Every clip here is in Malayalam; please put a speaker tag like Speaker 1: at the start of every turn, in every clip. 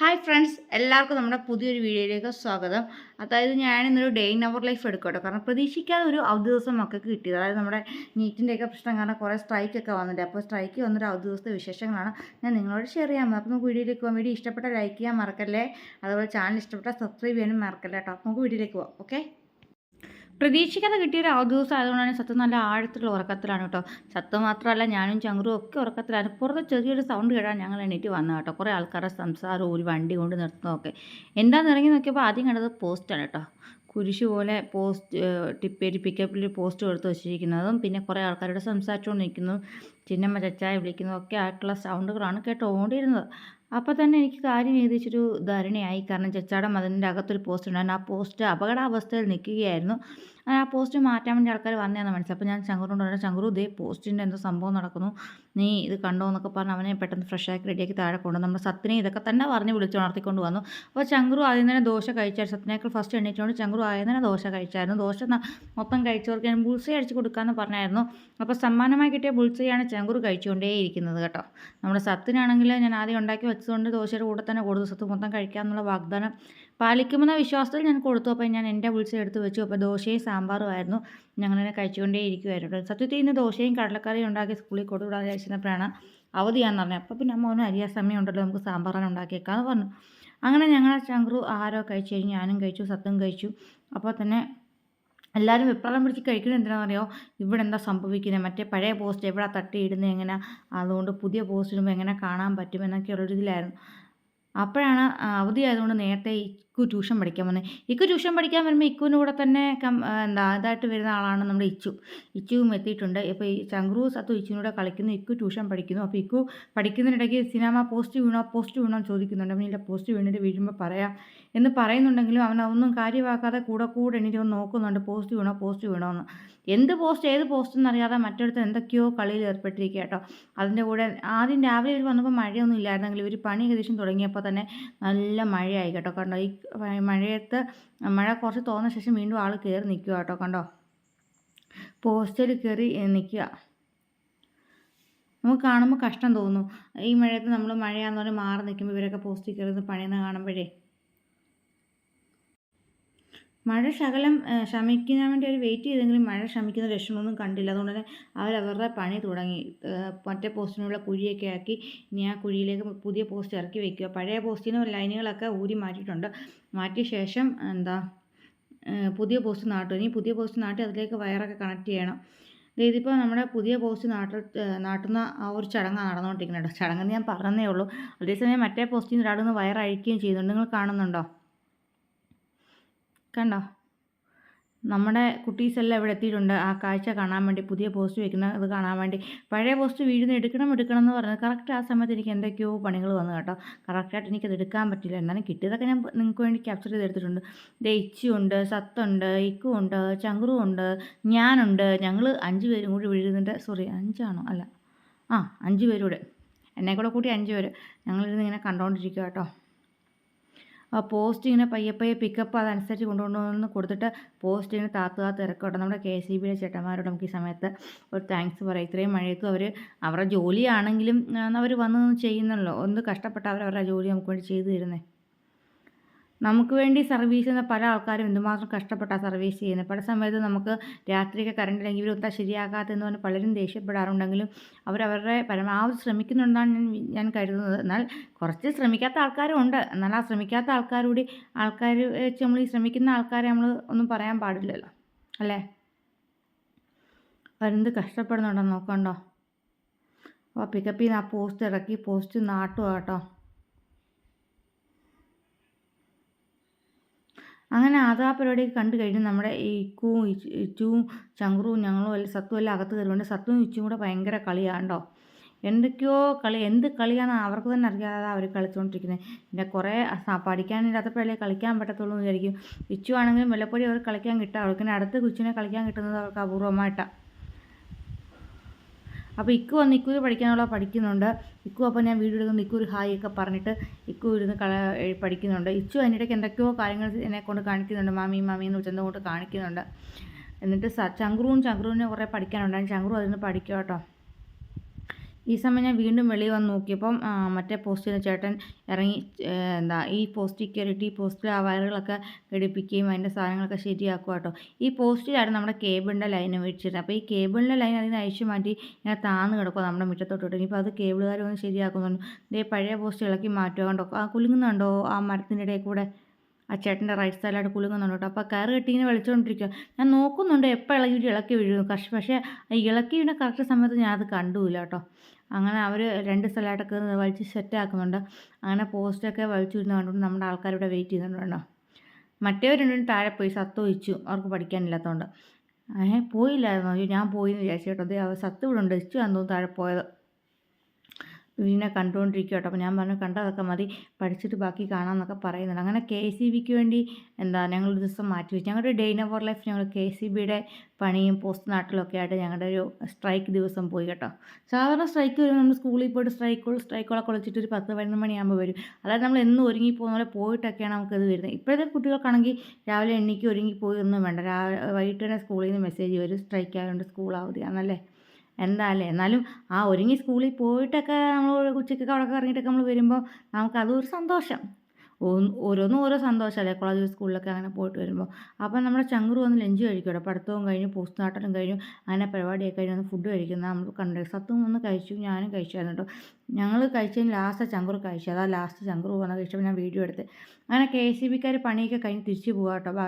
Speaker 1: ഹായ് ഫ്രണ്ട്സ് എല്ലാവർക്കും നമ്മുടെ പുതിയൊരു വീഡിയോയിലേക്ക് സ്വാഗതം. അതായത് ഞാൻ ഇന്നൊരു ഡേ ഇൻ അവർ ലൈഫ് എടുക്കട്ടോ കാരണം പ്രതീക്ഷിക്കാതെ ഒരു അവധി ദിവസം മക്കൾക്ക് കിട്ടിയത്. അതായത് നമ്മുടെ നീറ്റിന്റെയൊക്കെ പ്രശ്നം കാരണം കുറേ സ്ട്രൈക്കൊക്കെ വന്നിട്ടുണ്ട്. അപ്പോൾ സ്ട്രൈക്ക് വന്നൊരു അവധി ദിവസത്തെ വിശേഷങ്ങളാണ് ഞാൻ നിങ്ങളോട് ഷെയർ ചെയ്യാൻ അപ്പോൾ നമുക്ക് വീഡിയോയിലേക്ക് പോകാം വീഡിയോ ഇഷ്ടപ്പെട്ട ലൈക്ക് ചെയ്യാൻ മറക്കല്ലേ? അതുപോലെ ചാനൽ ഇഷ്ടപ്പെട്ട സബ്സ്ക്രൈബ് ചെയ്യാനും മറക്കല്ലേ കേട്ടോ. നമുക്ക് വീഡിയോയിലേക്ക് പോകാം. ഓക്കെ പ്രതീക്ഷിക്കാതെ കിട്ടിയ ഒരു അവധി ആയതുകൊണ്ടാണ് സത്യം നല്ല ആഴത്തിലുള്ള ഉറക്കത്തിലാണ് കേട്ടോ. സത്യം മാത്രമല്ല ഞാനും ചങ്കുറും ഒക്കെ ഉറക്കത്തിലാണ്. പുറത്ത് ചെറിയൊരു സൗണ്ട് കേട്ടാണ് ഞങ്ങൾ എണീറ്റ് വന്നത് കേട്ടോ. കുറേ ആൾക്കാരുടെ സംസാരവും ഒരു വണ്ടി കൊണ്ട് നിർത്തുന്നതൊക്കെ എന്താണെന്ന് ഇറങ്ങി നോക്കിയപ്പോൾ ആദ്യം കണ്ടത് പോസ്റ്റാണ് കേട്ടോ. കുരിശ് പോലെ പോസ്റ്റ് ടിപ്പേരി പിക്കപ്പിൽ പോസ്റ്റ് കൊടുത്ത് വെച്ചിരിക്കുന്നതും പിന്നെ കുറേ ആൾക്കാരോട് സംസാരിച്ചുകൊണ്ട് നിൽക്കുന്നതും ചിന്നമ്മ ചച്ചായ വിളിക്കുന്നതും ഒക്കെ ആയിട്ടുള്ള സൗണ്ടുകളാണ് കേട്ടോണ്ടിരുന്നത്. അപ്പോൾ തന്നെ എനിക്ക് കാര്യം ഏകദേശം ധാരണയായി. കാരണം ചച്ചാടം മതിലിന്റെ അകത്തൊരു പോസ്റ്റ് ഉണ്ടായിരുന്നു ആ പോസ്റ്റ് അപകടാവസ്ഥയിൽ നിൽക്കുകയായിരുന്നു. ആ പോസ്റ്റ് മാറ്റാൻ വേണ്ടി ആൾക്കാർ വന്നതെന്ന് മനസ്സിലായി. അപ്പോൾ ഞാൻ ശങ്കറിനോട് പറഞ്ഞു ശങ്കറു ഇതേ പോസ്റ്റിന്റെ എന്തോ സംഭവം നടക്കുന്നു. നീ ഇത് കണ്ടോ? എന്നൊക്കെ പറഞ്ഞ് അവനെ പെട്ടെന്ന് ഫ്രഷാക്കി റെഡിയാക്കി താഴെ കൊണ്ടു നമ്മുടെ സത്തിനെ ഇതൊക്കെ തന്നെ പറഞ്ഞ് വിളിച്ച് ഉണർത്തിക്കൊണ്ട് വന്നു. അപ്പോൾ ചങ്കുറു ആദ്യം തന്നെ ദോശ കഴിച്ചായിരുന്നു. സത്തിനേക്കാൾ ഫസ്റ്റ് എണ്ണീറ്റുകൊണ്ട് ചങ്കുറു ആദ്യം തന്നെ ദോശ കഴിച്ചായിരുന്നു. ദോശ മൊത്തം കഴിച്ചവർക്ക് ഞാൻ ബുൾസൈ അടിച്ച് കൊടുക്കാമെന്ന് പറഞ്ഞായിരുന്നു. അപ്പോൾ സമ്മാനമായി കിട്ടിയ ബുൾസയാണ് ചങ്കുറു കഴിച്ചുകൊണ്ടേയിരിക്കുന്നത് കേട്ടോ. നമ്മുടെ സത്തിനാണെങ്കിൽ ഞാൻ ആദ്യം ഉണ്ടാക്കി വെച്ചതുകൊണ്ട് ദോശയുടെ കൂടെ തന്നെ കൂടുതൽ സത്ത് മൊത്തം കഴിക്കാമെന്നുള്ള വാഗ്ദാനം പാലിക്കുമെന്ന വിശ്വാസത്തിൽ ഞാൻ കൊടുത്തു. അപ്പോൾ ഞാൻ എന്റെ ബുൾസൈ എടുത്ത് വെച്ചു. അപ്പോൾ ദോശയും സാമ്പാറും ആയിരുന്നു. ഞങ്ങളിങ്ങനെ കഴിച്ചുകൊണ്ടേ ഇരിക്കുമായിരുന്നു സത്യത്തിൽ ഇന്ന് ദോശയും കടലക്കറിയും ഉണ്ടാക്കി സ്കൂളിൽ കൊടുവിടാതെ അയച്ചപ്പോഴാണ് അവധിയാന്ന് പറഞ്ഞത്. അപ്പോൾ പിന്നെ അമ്മ അരിയാ സമയം ഉണ്ടല്ലോ നമുക്ക് സാമ്പാറാണ് ഉണ്ടാക്കിയേക്കാന്ന് പറഞ്ഞു. അങ്ങനെ ഞങ്ങൾ ചങ്കറു ആഹാരമൊക്കെ കഴിച്ചു കഴിഞ്ഞ് ഞാനും കഴിച്ചു സത്തും കഴിച്ചു. അപ്പോൾ തന്നെ എല്ലാവരും വെപ്രാളം പിടിച്ച് കഴിക്കുന്നത് എന്തിനാണെന്ന് അറിയോ ഇവിടെ എന്താ സംഭവിക്കുന്നത് മറ്റേ പഴയ പോസ്റ്റ് എവിടെ തട്ടിയിടുന്നത് എങ്ങനെ? അതുകൊണ്ട് പുതിയ പോസ്റ്റ് ഇടുമ്പോൾ എങ്ങനെ കാണാൻ പറ്റും? എന്നൊക്കെയുള്ളൊരു ഇതിലായിരുന്നു. അപ്പോഴാണ് അവധി ആയതുകൊണ്ട് നേരത്തെ ഇക്കു ട്യൂഷൻ പഠിക്കാൻ വന്നത് ഇക്കു ട്യൂഷൻ പഠിക്കാൻ വരുമ്പോൾ ഇക്കുവിന്റെ കൂടെ തന്നെ കം എന്താ ഇതായിട്ട് വരുന്ന ആളാണ് നമ്മുടെ ഇച്ചു. ഇച്ചുവും എത്തിയിട്ടുണ്ട്. ഇപ്പോൾ ഈ ചങ്ക്രു സത്തു ഇച്ചുവിനൂടെ കളിക്കുന്നു. ഇക്കു ട്യൂഷൻ പഠിക്കുന്നു. അപ്പോൾ ഇക്കു പഠിക്കുന്നതിനിടയ്ക്ക് സിനിമ പോസ്റ്റ് വീണോ? പോസ്റ്റ് വീണോ ചോദിക്കുന്നുണ്ട്. അപ്പം ഇല്ല പോസ്റ്റ് വീണിട്ട് വീഴുമ്പോൾ പറയാം എന്ന് പറയുന്നുണ്ടെങ്കിലും അവൻ അതൊന്നും കാര്യമാക്കാതെ കൂടെ കൂടെ എണീറ്റ് നോക്കുന്നുണ്ട്. പോസ്റ്റ് വീണോ? പോസ്റ്റ് വീണോ എന്ന്. എന്ത് പോസ്റ്റ് ഏത് പോസ്റ്റ് എന്നറിയാതെ മറ്റടുത്ത് എന്തൊക്കെയോ കളിയിൽ ഏർപ്പെട്ടിരിക്കുക കേട്ടോ. അതിന്റെ കൂടെ ആദ്യം രാവിലെ ഇവർ വന്നപ്പോൾ മഴയൊന്നും ഇല്ലായിരുന്നെങ്കിൽ ഇവർ പണി ഏകദേശം തുടങ്ങിയപ്പോൾ തന്നെ നല്ല മഴയായി കേട്ടോ. കണ്ടോ ഈ മഴയത്ത് മഴ കുറച്ച് തോന്ന ശേഷം വീണ്ടും ആൾ കയറി നിൽക്കുക കേട്ടോ കണ്ടോ? പോസ്റ്റിൽ കയറി നിൽക്കുക നമുക്ക് കാണുമ്പോൾ കഷ്ടം തോന്നുന്നു ഈ മഴയത്ത് നമ്മൾ മഴയാന്ന് പറഞ്ഞ് മാറി നിൽക്കുമ്പോൾ ഇവരൊക്കെ പോസ്റ്റിൽ കയറി പണിയെന്ന് കാണുമ്പോഴേ. മഴ ശകലം ശമിക്കാൻ വേണ്ടി അവർ വെയിറ്റ് ചെയ്തെങ്കിലും മഴ ശമിക്കുന്ന ലക്ഷണമൊന്നും കണ്ടില്ല. അതുകൊണ്ട് തന്നെ അവരവരുടെ പണി തുടങ്ങി. മറ്റേ പോസ്റ്റിനുള്ള കുഴിയൊക്കെ ആക്കി ഇനി ആ കുഴിയിലേക്ക് പുതിയ പോസ്റ്റ് ഇറക്കി വെക്കുക. പഴയ പോസ്റ്റിന് ലൈനുകളൊക്കെ ഊരി മാറ്റിയിട്ടുണ്ട്. മാറ്റിയ ശേഷം എന്താ പുതിയ പോസ്റ്റ് നാട്ടും. ഇനി പുതിയ പോസ്റ്റ് നാട്ടി അതിലേക്ക് വയറൊക്കെ കണക്ട് ചെയ്യണം. ഇതിപ്പോൾ നമ്മുടെ പുതിയ പോസ്റ്റ് നാട്ടിൽ നാട്ടുന്ന ആ ഒരു ചടങ്ങാണ് നടന്നുകൊണ്ടിരിക്കുന്നത് ചടങ്ങെന്ന് ഞാൻ പറഞ്ഞതേ ഉള്ളൂ. അതേസമയം മറ്റേ പോസ്റ്റിൽ നിന്ന് ഒരാളൊന്ന് വയറഴിക്കുകയും ചെയ്യുന്നുണ്ട്. നിങ്ങൾ കാണുന്നുണ്ടോ? കണ്ടോ? നമ്മുടെ കുട്ടീസെല്ലാം ഇവിടെ എത്തിയിട്ടുണ്ട്. ആ കാഴ്ച കാണാൻ വേണ്ടി പുതിയ പോസ്റ്റ് വെക്കുന്ന അത് കാണാൻ വേണ്ടി. പഴയ പോസ്റ്റ് വീഴുന്ന എടുക്കണം എടുക്കണം എന്ന് പറഞ്ഞത് കറക്റ്റ് ആ സമയത്ത് എനിക്ക് എന്തൊക്കെയോ പണികൾ വന്നു കേട്ടോ. കറക്റ്റായിട്ട് എനിക്കത് എടുക്കാൻ പറ്റില്ല എന്നാലും കിട്ടിയതൊക്കെ ഞാൻ നിങ്ങൾക്ക് വേണ്ടി ക്യാപ്ചർ ചെയ്തെടുത്തിട്ടുണ്ട്. ദേ ഇച്ചിയുണ്ട് സത്തുണ്ട് ഇക്കുണ്ട് ചങ്കുറുണ്ട് ഞാനുണ്ട്. ഞങ്ങൾ അഞ്ച് പേരും കൂടി വീഴുന്നുണ്ട് സോറി അഞ്ചാണോ? അല്ല. ആ അഞ്ച് പേരൂടെ. എന്നെ കൂടെ കൂട്ടി അഞ്ച് പേര്. ഞങ്ങളിരുന്ന് ഇങ്ങനെ കണ്ടുകൊണ്ടിരിക്കുക കേട്ടോ. പോസ്റ്റ് ഇങ്ങനെ പയ്യെ പയ്യെ പിക്കപ്പ് അതനുസരിച്ച് കൊണ്ടുകൊണ്ടുവന്ന് കൊടുത്തിട്ട് പോസ്റ്റ് ഇങ്ങനെ താത്ത് താത്ത് ഇറക്കട്ടെ നമ്മുടെ കെ സി ബിയുടെ ചേട്ടന്മാരോട് നമുക്ക് ഈ സമയത്ത് ഒരു താങ്ക്സ് പറയാം. ഇത്രയും മഴയത്തും അവർ അവരുടെ ജോലിയാണെങ്കിലും അവർ വന്ന് ചെയ്യുന്നല്ലോ. ഒന്ന് കഷ്ടപ്പെട്ട് അവർ അവരുടെ ജോലി നമുക്ക് വേണ്ടി ചെയ്തു തരുന്നത് നമുക്ക് വേണ്ടി സർവീസ് ചെയ്യുന്ന പല ആൾക്കാരും എന്തുമാത്രം കഷ്ടപ്പെട്ടാണ് സർവീസ് ചെയ്യുന്നത് പല സമയത്ത് നമുക്ക് രാത്രിയൊക്കെ കറണ്ട് ഇല്ലെങ്കിൽ ഇവരൊത്താ ശരിയാകാത്തെന്ന് പറഞ്ഞ് പലരും ദേഷ്യപ്പെടാറുണ്ടെങ്കിലും അവരവരുടെ പരമാവധി ശ്രമിക്കുന്നുണ്ടെന്നാണ് ഞാൻ ഞാൻ കരുതുന്നത്. എന്നാൽ കുറച്ച് ശ്രമിക്കാത്ത ആൾക്കാരും ഉണ്ട്. എന്നാൽ ആ ശ്രമിക്കാത്ത ആൾക്കാരൂടി ആൾക്കാർ വെച്ച് നമ്മൾ ഈ ശ്രമിക്കുന്ന ആൾക്കാരെ നമ്മൾ ഒന്നും പറയാൻ പാടില്ലല്ലോ. അല്ലേ? അവരെന്ത് കഷ്ടപ്പെടുന്നുണ്ടോ നോക്കണ്ടോ? അപ്പോൾ പിക്കപ്പിൽ നിന്ന് ആ പോസ്റ്റ് ഇറക്കി പോസ്റ്റ് നാട്ടുക കേട്ടോ. അങ്ങനെ ആധാ പരിപാടി കണ്ടു കഴിഞ്ഞ് നമ്മുടെ ഈ ഇക്കുവും ഇച്ചുവും ചങ്കുറും ഞങ്ങളും എല്ലാം സത്തും എല്ലാം അകത്ത് കയറുകൊണ്ട് സത്തും ഇച്ചും കൂടെ ഭയങ്കര കളിയാണ്ടോ? എന്തൊക്കെയോ കളി എന്ത് കളിയാണ് അവർക്ക് തന്നെ അറിയാതെ അവർ കളിച്ചുകൊണ്ടിരിക്കുന്നത് പിന്നെ കുറേ പഠിക്കാനില്ലാത്തപ്പോഴല്ലേ കളിക്കാൻ പറ്റത്തുള്ളൂ എന്ന് വിചാരിക്കും. ഇച്ചു ആണെങ്കിലും വല്ലപ്പോഴും അവർ കളിക്കാൻ കിട്ടുക അവർക്ക് അടുത്ത കൊച്ചിനെ കളിക്കാൻ കിട്ടുന്നത് അവർക്ക് അപൂർവമായിട്ടാണ് അപ്പോൾ ഇക്കു വന്ന് ഇക്കു പഠിക്കാനുള്ള പഠിക്കുന്നുണ്ട്. ഇക്കു അപ്പോൾ ഞാൻ വീഡിയോ എടുക്കുന്ന ഇക്കു ഒരു ഹായ് ഒക്കെ പറഞ്ഞിട്ട് ഇക്കു ഇരുന്ന് കള പഠിക്കുന്നുണ്ട്. ഇച്ചു അതിനിടയ്ക്ക് എന്തൊക്കെയോ കാര്യങ്ങൾ എന്നെ കൊണ്ട് കാണിക്കുന്നുണ്ട്. മാമി മാമി എന്ന് കൊണ്ട് കാണിക്കുന്നുണ്ട്. എന്നിട്ട് ചങ്ക്രുവും ചങ്ക്രുവിനെ കുറേ പഠിക്കാനുണ്ടായിരുന്നു ചങ്ക്രു അതിന് പഠിക്കുക കേട്ടോ. ഈ സമയം ഞാൻ വീണ്ടും വെളിയിൽ വന്ന് നോക്കിയപ്പം മറ്റേ പോസ്റ്റിൽ ചേട്ടൻ ഇറങ്ങി എന്താ ഈ പോസ്റ്റിൽ കയറിയിട്ട് ഈ പോസ്റ്റിൽ ആ വയറുകളൊക്കെ ഘടിപ്പിക്കുകയും അതിന്റെ സാധനങ്ങളൊക്കെ ശരിയാക്കുക കേട്ടോ. ഈ പോസ്റ്റിലായിരുന്നു നമ്മുടെ കേബിളിന്റെ ലൈൻ മേടിച്ചിരുന്നത് അപ്പോൾ ഈ കേബിളിന്റെ ലൈൻ അതിന് അഴിച്ചു മാറ്റി ഇങ്ങനെ താന്ന് കിടക്കുക നമ്മുടെ മുറ്റത്തോട്ട് ഇനിയിപ്പോൾ അത് കേബിളുകാർ ശരിയാക്കുന്നുണ്ട്. ഇതേ പഴയ പോസ്റ്റ് ഇളക്കി മാറ്റുക കണ്ടോ? ആ കുലുങ്ങുന്നുണ്ടോ ആ മരത്തിന്റെ ഇടയിൽ കൂടെ? ആ ചേട്ടന്റെ റൈറ്റ് സൈഡിലായിട്ട് കുലുങ്ങുന്നുണ്ട് കേട്ടോ. അപ്പോൾ കയറ് കെട്ടി ഇങ്ങനെ വലിച്ചുകൊണ്ടിരിക്കുക ഞാൻ നോക്കുന്നുണ്ട് എപ്പോൾ ഇളകിയിട്ട് ഇളക്കി കഷ് പക്ഷേ ആ ഇളക്കി വീണ കറക്റ്റ് സമയത്ത് ഞാനത് കണ്ടുമില്ല കേട്ടോ. അങ്ങനെ അവർ രണ്ട് സ്ഥലമായിട്ടൊക്കെ വലിച്ച് സെറ്റാക്കുന്നുണ്ട് അങ്ങനെ പോസ്റ്റൊക്കെ വലിച്ചു വരുന്ന കണ്ടുകൊണ്ട് നമ്മുടെ ആൾക്കാരിവിടെ വെയിറ്റ് ചെയ്യുന്നുണ്ട് കേട്ടോ. മറ്റേവർ രണ്ടും താഴെ പോയി സത്ത് ഒഴിച്ചു അവർക്ക് പഠിക്കാനില്ലാത്തതുകൊണ്ട്. ഏഹ് പോയില്ലായിരുന്നു? ഞാൻ പോയി എന്ന് വിചാരിച്ചു കേട്ടോ. അതേ സത്ത് ഇവിടെ ഉണ്ട്. ഇച്ചു അന്നും താഴെ പോയത്. ഇതിനെ കണ്ടുകൊണ്ടിരിക്കുക കേട്ടോ. അപ്പോൾ ഞാൻ പറഞ്ഞു കണ്ടതൊക്കെ മതി. പഠിച്ചിട്ട് ബാക്കി കാണാമെന്നൊക്കെ പറയുന്നുണ്ട്. അങ്ങനെ കെ സി ബിക്ക് വേണ്ടി എന്താ ഞങ്ങൾ ഒരു ദിവസം മാറ്റി വെച്ചു. ഞങ്ങളുടെ ഡേ ഇൻ ലൈഫ് ഞങ്ങൾ കെ സി ബിയുടെ പണിയും പോസ്റ്റ് നാട്ടിലൊക്കെ ആയിട്ട് ഞങ്ങളുടെ ഒരു സ്ട്രൈക്ക് ദിവസം പോയി കേട്ടോ. സാധാരണ സ്ട്രൈക്ക് വരുമ്പോൾ നമ്മൾ സ്കൂളിൽ പോയിട്ട് സ്ട്രൈക്കുകൾ സ്ട്രൈക്കുകളൊക്കെ വിളിച്ചിട്ട് ഒരു പത്ത് പതിനൊന്ന് മണിയാകുമ്പോൾ വരും. അതായത് നമ്മൾ എന്നും ഒരുങ്ങി പോകുന്ന പോലെ പോയിട്ടൊക്കെയാണ് നമുക്കത് വരുന്നത്. ഇപ്പോഴത്തെ കുട്ടികൾക്കാണെങ്കിൽ രാവിലെ എണ്ണിക്ക് ഒരുങ്ങി പോയി ഒന്നും വേണ്ട. രാവിലെ വൈകിട്ട് തന്നെ സ്കൂളിൽ നിന്ന് മെസ്സേജ് വരും. സ്ട്രൈക്ക് ആയതുകൊണ്ട് സ്കൂൾ അവധിയാണല്ലേ എന്തായാലും എന്നാലും ആ ഒരുങ്ങി സ്കൂളിൽ പോയിട്ടൊക്കെ നമ്മൾ ഉച്ചയ്ക്കൊക്കെ അവിടെ ഇറങ്ങിയിട്ടൊക്കെ നമ്മൾ വരുമ്പോൾ നമുക്കതൊരു സന്തോഷം. ഓരോന്നും ഓരോ സന്തോഷമല്ലേ കോളേജ് സ്കൂളിലൊക്കെ അങ്ങനെ പോയിട്ട് വരുമ്പോൾ അപ്പം നമ്മുടെ ചങ്കുറ് വന്ന് ലഞ്ച് കഴിക്കും അവിടെ പഠിത്തവും കഴിഞ്ഞു പോസ്റ്റ് നാട്ടലും കഴിഞ്ഞു അങ്ങനെ പരിപാടിയൊക്കെ കഴിഞ്ഞ് വന്ന് ഫുഡ് കഴിക്കുന്ന. നമ്മൾ കണ്ടു സത്തും ഒന്ന് കഴിച്ചു ഞാനും കഴിച്ചായിരുന്നു കേട്ടോ. ഞങ്ങൾ കഴിച്ചതിന് ലാസ്റ്റ് ചങ്കുറ് കഴിച്ചു. അതാ ലാസ്റ്റ് ചങ്കുറ് വന്ന് കഴിച്ചപ്പോൾ ഞാൻ വീഡിയോ എടുത്ത്. അങ്ങനെ കെ എസ് സി ബിക്കാർ പണിയൊക്കെ കഴിഞ്ഞ് തിരിച്ച് പോകാം കേട്ടോ.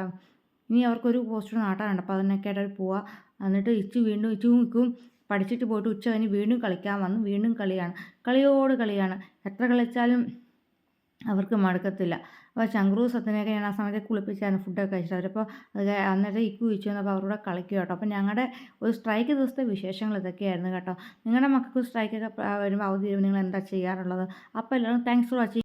Speaker 1: ഇനി അവർക്കൊരു പോസ്റ്റർ നാട്ടാനുണ്ട്. അപ്പോൾ അതിനൊക്കെ ആയിട്ട് അവർ പോവാം. എന്നിട്ട് ഇച്ചു വീണ്ടും ഇച്ചു നിൽക്കും പഠിച്ചിട്ട് പോയിട്ട് ഉച്ച കഴിഞ്ഞ് വീണ്ടും കളിക്കാൻ വന്നു. വീണ്ടും കളിയാണ്. കളിയോട് കളിയാണ്. എത്ര കളിച്ചാലും അവർക്ക് മടുക്കത്തില്ല. അപ്പോൾ ചങ്ക്രൂ സത്യനെയൊക്കെ ഞാൻ ആ സമയത്ത് കുളിപ്പിച്ചായിരുന്നു. ഫുഡൊക്കെ കഴിച്ചിട്ട് അവരപ്പോൾ അത് അന്നേരം ഇക്കു വിളിച്ചു വന്നപ്പോൾ അവരോട് കളിക്കും കേട്ടോ. അപ്പോൾ ഞങ്ങളുടെ ഒരു സ്ട്രൈക്ക് ദിവസത്തെ വിശേഷങ്ങൾ ഇതൊക്കെയായിരുന്നു കേട്ടോ. നിങ്ങളുടെ മക്കൾക്ക് സ്ട്രൈക്കൊക്കെ വരുമ്പോൾ അവധി വരുമ്പോൾ നിങ്ങൾ എന്താ ചെയ്യാറുള്ളത്? അപ്പോൾ എല്ലാവരും താങ്ക്സ് ഫോർ വാച്ചിങ്